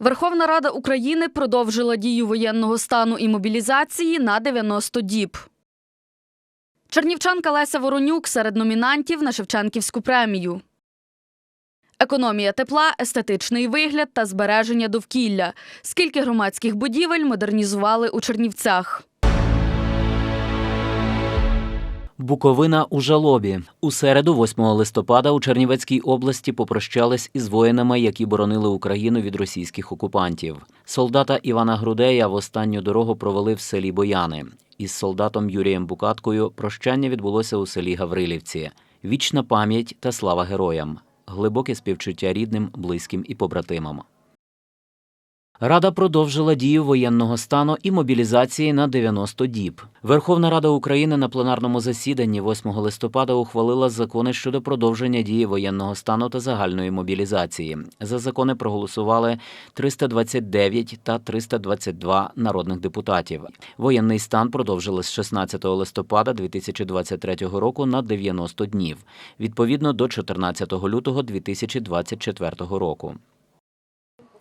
Верховна Рада України продовжила дію воєнного стану і мобілізації на 90 діб. Чернівчанка Леся Воронюк серед номінантів на Шевченківську премію. Економія тепла, естетичний вигляд та збереження довкілля. Скільки громадських будівель модернізували у Чернівцях? Буковина у жалобі. У середу, 8 листопада, у Чернівецькій області попрощались із воїнами, які боронили Україну від російських окупантів. Солдата Івана Грудея в останню дорогу провели в селі Бояни. Із солдатом Юрієм Букаткою прощання відбулося у селі Гаврилівці. Вічна пам'ять та слава героям, глибоке співчуття рідним, близьким і побратимам. Рада продовжила дію воєнного стану і мобілізації на 90 діб. Верховна Рада України на пленарному засіданні 8 листопада ухвалила закони щодо продовження дії воєнного стану та загальної мобілізації. За закони проголосували 329 та 322 народних депутатів. Воєнний стан продовжили з 16 листопада 2023 року на 90 днів, відповідно до 14 лютого 2024 року.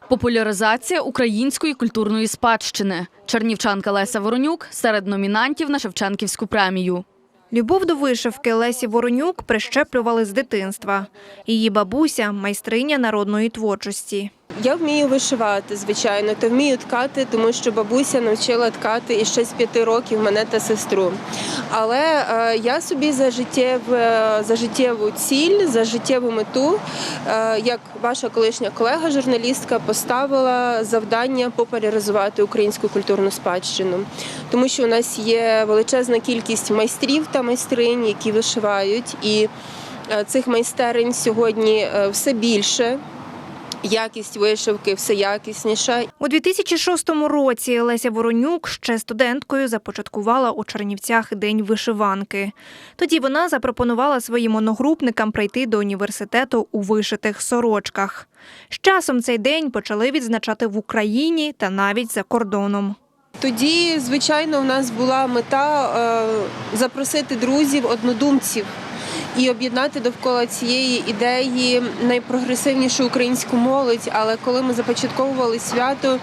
Популяризація української культурної спадщини. Чернівчанка Леся Воронюк серед номінантів на Шевченківську премію. Любов до вишивки Лесі Воронюк прищеплювали з дитинства. Її бабуся майстриня народної творчості. Я вмію вишивати, звичайно, то вмію ткати, тому що бабуся навчила ткати і ще з п'яти років мене та сестру. Але е, я собі за життєв, за життєву ціль, за життєву мету, е, як ваша колишня колега, журналістка, поставила завдання популяризувати українську культурну спадщину, тому що у нас є величезна кількість майстрів та майстринь, які вишивають, і е, цих майстерень сьогодні е, все більше. Якість вишивки все якісніша. У 2006 році Леся Воронюк ще студенткою започаткувала у Чернівцях день вишиванки. Тоді вона запропонувала своїм одногрупникам прийти до університету у вишитих сорочках. З часом цей день почали відзначати в Україні та навіть за кордоном. Тоді, звичайно, в нас була мета е, запросити друзів, однодумців і об'єднати довкола цієї ідеї найпрогресивнішу українську молодь. Але коли ми започатковували свято,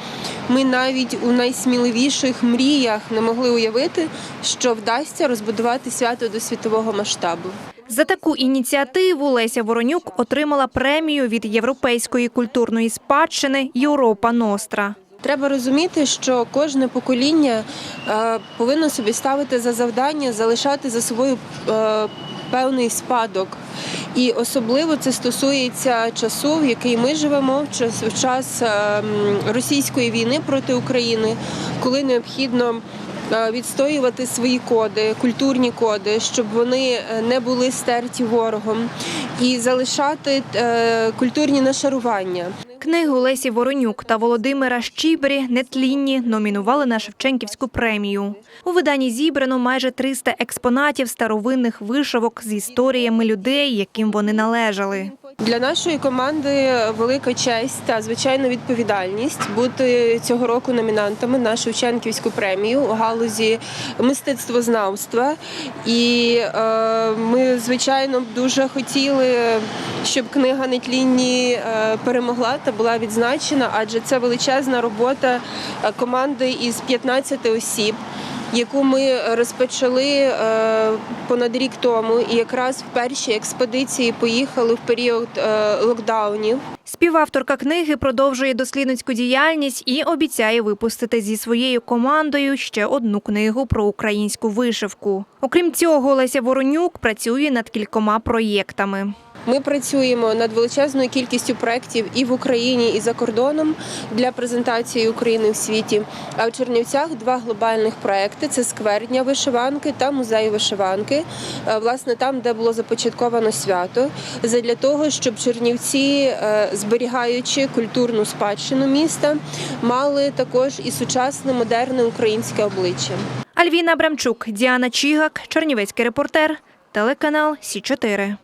ми навіть у найсміливіших мріях не могли уявити, що вдасться розбудувати свято до світового масштабу. За таку ініціативу Леся Воронюк отримала премію від європейської культурної спадщини Європа Ностра. Треба розуміти, що кожне покоління е, повинно собі ставити за завдання залишати за собою е, певний спадок. І особливо це стосується часу, в який ми живемо, в час, в час е, російської війни проти України, коли необхідно е, відстоювати свої коди, культурні коди, щоб вони е, не були стерті ворогом, і залишати е, культурні нашарування. Книгу Лесі Воронюк та Володимира Щібрі Нетлінні номінували на Шевченківську премію. У виданні зібрано майже 300 експонатів старовинних вишивок з історіями людей, яким вони належали. Для нашої команди велика честь та звичайно відповідальність бути цього року номінантами на Шевченківську премію у галузі мистецтвознавства. І е, ми, звичайно, дуже хотіли, щоб книга Нетлінні е, перемогла та була відзначена, адже це величезна робота е, команди із 15 осіб. Яку ми розпочали е, понад рік тому, і якраз в перші експедиції поїхали в період е, локдаунів. Співавторка книги продовжує дослідницьку діяльність і обіцяє випустити зі своєю командою ще одну книгу про українську вишивку. Окрім цього, Леся Воронюк працює над кількома проєктами. Ми працюємо над величезною кількістю проєктів і в Україні, і за кордоном для презентації України в світі. А в Чернівцях два глобальних проекти: це сквер дня вишиванки та музей вишиванки. Е, Власне, там, де було започатковано свято, задля того, щоб Чернівці, е, зберігаючи культурну спадщину міста, мали також і сучасне модерне українське обличчя. Альвіна Абрамчук, Діана Чігак, Чернівецький репортер, телеканал Сі 4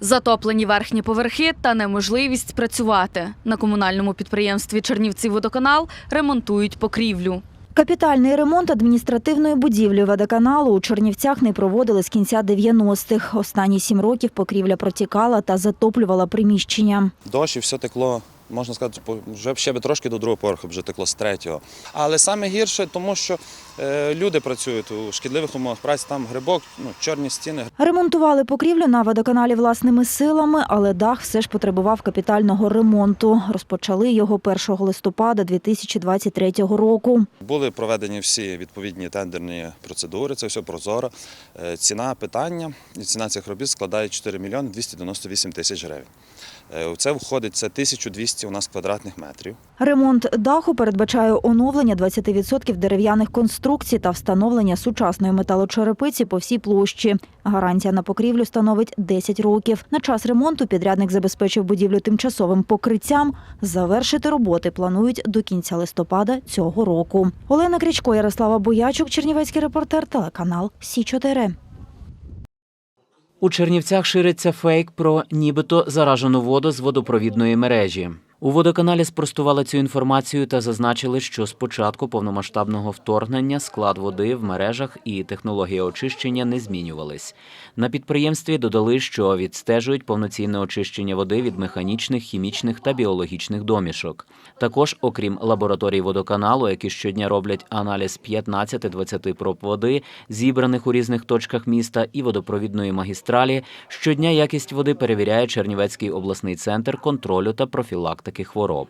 Затоплені верхні поверхи та неможливість працювати. На комунальному підприємстві Чернівці водоканал ремонтують покрівлю. Капітальний ремонт адміністративної будівлі водоканалу у Чернівцях не проводили з кінця 90-х. Останні сім років покрівля протікала та затоплювала приміщення. Дощ і все текло, можна сказати, по- вже ще би трошки до другого поверху, вже текло з третього. Але саме гірше, тому що е, люди працюють у шкідливих умовах праці, там грибок, ну, чорні стіни. Ремонтували покрівлю на водоканалі власними силами, але дах все ж потребував капітального ремонту. Розпочали його 1 листопада 2023 року. Були проведені всі відповідні тендерні процедури, це все прозоро. Е, Ціна питання і ціна цих робіт складає 4 мільйони 298 тисяч гривень. Е, У це входить це 1200 у нас квадратних метрів. Ремонт даху передбачає оновлення 20% дерев'яних конструкцій та встановлення сучасної металочерепиці по всій площі. Гарантія на покрівлю становить 10 років. На час ремонту підрядник забезпечив будівлю тимчасовим покриттям. Завершити роботи планують до кінця листопада цього року. Олена Крічко, Ярослава Боячук, Чернівецький репортер, телеканал Сі 4 У Чернівцях шириться фейк про нібито заражену воду з водопровідної мережі. У водоканалі спростували цю інформацію та зазначили, що з початку повномасштабного вторгнення склад води в мережах і технологія очищення не змінювались. На підприємстві додали, що відстежують повноцінне очищення води від механічних, хімічних та біологічних домішок. Також, окрім лабораторій водоканалу, які щодня роблять аналіз 15-20 проб води, зібраних у різних точках міста і водопровідної магістралі, щодня якість води перевіряє Чернівецький обласний центр контролю та профілактики хвороб.